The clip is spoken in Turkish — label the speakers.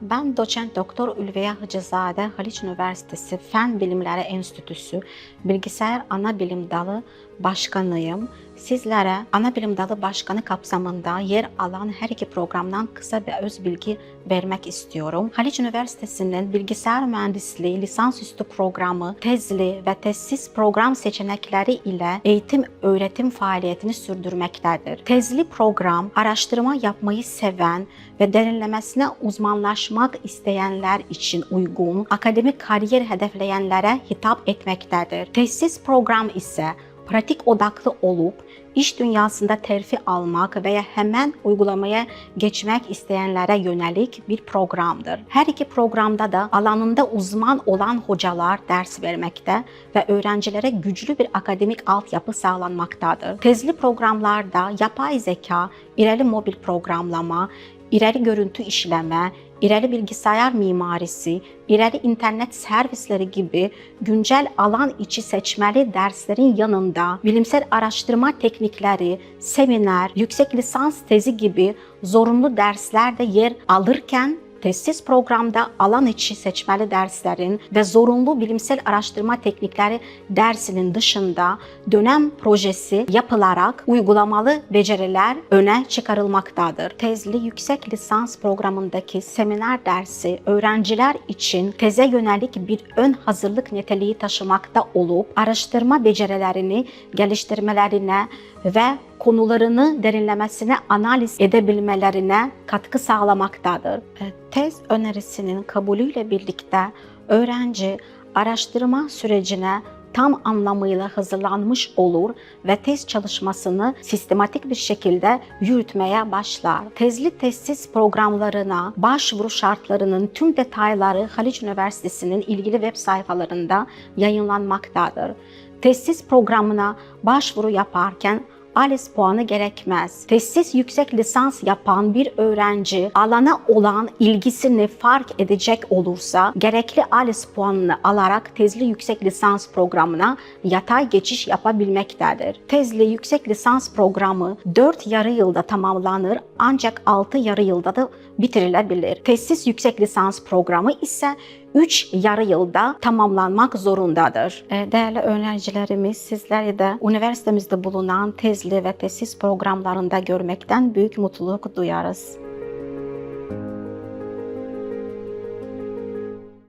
Speaker 1: Ben doçent doktor Ülviye Hıcızade Haliç Üniversitesi Fen Bilimleri Enstitüsü Bilgisayar Ana Bilim Dalı Başkanıyım. Sizlere ana bilim dalı başkanı kapsamında yer alan her iki programdan kısa bir öz bilgi vermek istiyorum. Haliç Üniversitesi'nin bilgisayar mühendisliği lisansüstü programı, tezli ve tezsiz program seçenekleri ile eğitim öğretim faaliyetini sürdürmektedir. Tezli program, araştırma yapmayı seven ve derinlemesine uzmanlaşmak isteyenler için uygun, akademik kariyer hedefleyenlere hitap etmektedir. Tezsiz program ise pratik odaklı olup iş dünyasında terfi almak veya hemen uygulamaya geçmek isteyenlere yönelik bir programdır. Her iki programda da alanında uzman olan hocalar ders vermekte ve öğrencilere güçlü bir akademik altyapı sağlanmaktadır. Tezli programlarda yapay zeka, ileri mobil programlama, ileri görüntü işleme, ileri bilgisayar mimarisi, ileri internet servisleri gibi güncel alan içi seçmeli derslerin yanında bilimsel araştırma teknikleri, seminer, yüksek lisans tezi gibi zorunlu dersler de yer alırken Tesis programda alan içi seçmeli derslerin ve zorunlu bilimsel araştırma teknikleri dersinin dışında dönem projesi yapılarak uygulamalı beceriler öne çıkarılmaktadır. Tezli yüksek lisans programındaki seminer dersi öğrenciler için teze yönelik bir ön hazırlık niteliği taşımakta olup araştırma becerilerini geliştirmelerine ve konularını derinlemesine analiz edebilmelerine katkı sağlamaktadır. E, Tez önerisinin kabulüyle birlikte öğrenci araştırma sürecine tam anlamıyla hazırlanmış olur ve tez çalışmasını sistematik bir şekilde yürütmeye başlar. Tezli tezsiz programlarına başvuru şartlarının tüm detayları Haliç Üniversitesi'nin ilgili web sayfalarında yayınlanmaktadır. Tezsiz programına başvuru yaparken ALES puanı gerekmez. Tesis yüksek lisans yapan bir öğrenci alana olan ilgisini fark edecek olursa gerekli ALES puanını alarak tezli yüksek lisans programına yatay geçiş yapabilmektedir. Tezli yüksek lisans programı 4 yarı yılda tamamlanır ancak 6 yarı yılda da bitirilebilir. Tesis yüksek lisans programı ise 3 yarı yılda tamamlanmak zorundadır. E, Değerli öğrencilerimiz sizleri de üniversitemizde bulunan tezli ve tesis programlarında görmekten büyük mutluluk duyarız.